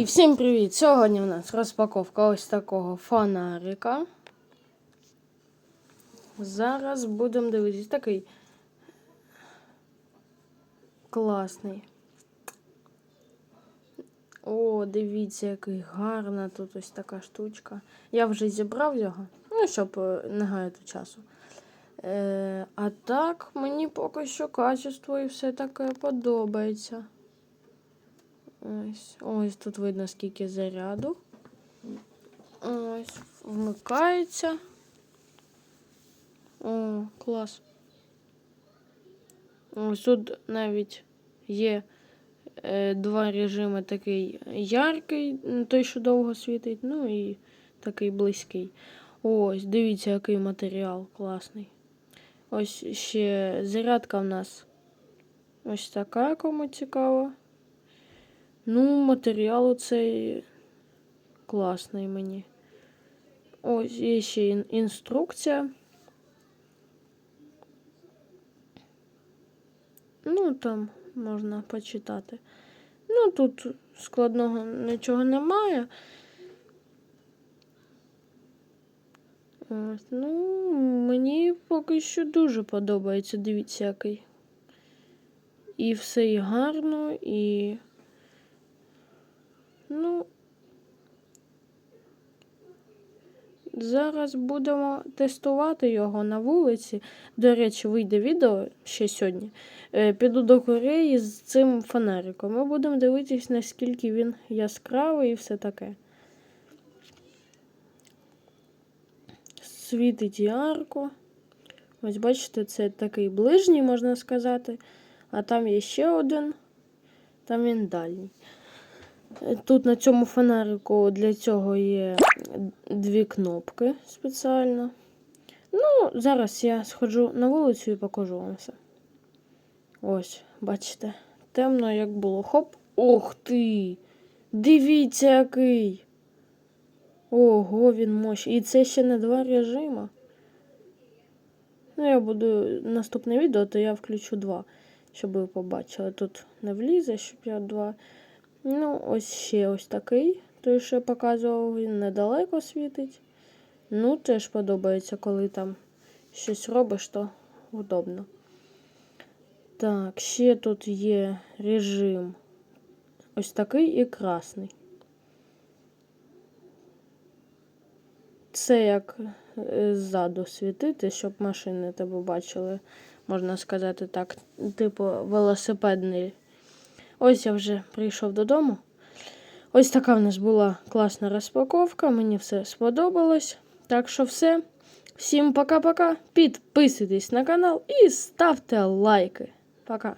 І всім привіт! Сьогодні в нас розпаковка ось такого фонарика. Зараз будемо дивитись такий класний. О, дивіться, який гарна тут ось така штучка. Я вже зібрав його, ну, щоб е, не гаяти часу. Е, а так, мені поки що качество і все таке подобається. Ось, ось тут видно, скільки заряду. Ось, вмикається. О, клас. Ось тут навіть є е, два режими: такий яркий, той, що довго світить, ну і такий близький. Ось, дивіться, який матеріал класний. Ось ще зарядка в нас ось така, кому цікаво. Ну, матеріал цей класний мені. Ось є ще інструкція. Ну, там можна почитати. Ну, тут складного нічого немає. Ось, ну, мені поки що дуже подобається. Дивіться, який. І все і гарно, і. Ну, зараз будемо тестувати його на вулиці. До речі, вийде відео ще сьогодні. Е, Піду до Кореї з цим фонариком. Ми будемо дивитись, наскільки він яскравий і все таке. Світить ярко. Ось бачите, це такий ближній, можна сказати. А там є ще один, там він дальній. Тут на цьому фонарику для цього є дві кнопки спеціально. Ну, зараз я сходжу на вулицю і покажу вам все. Ось, бачите, темно, як було. Хоп! Ох ти! Дивіться, який! Ого, він мощний. І це ще не два режима. Ну, я буду наступне відео, то я включу два, щоб ви побачили. Тут не влізе, щоб я два. Ну, ось ще ось такий. Той, що я показував, він недалеко світить. Ну, теж подобається, коли там щось робиш, то удобно. Так, ще тут є режим. Ось такий і красний. Це як е, ззаду світити, щоб машини тебе бачили, можна сказати так, типу велосипедний. Ось я вже прийшов додому. Ось така в нас була класна розпаковка. Мені все сподобалось. Так що все. Всім пока-пока. Підписуйтесь на канал і ставте лайки. Пока.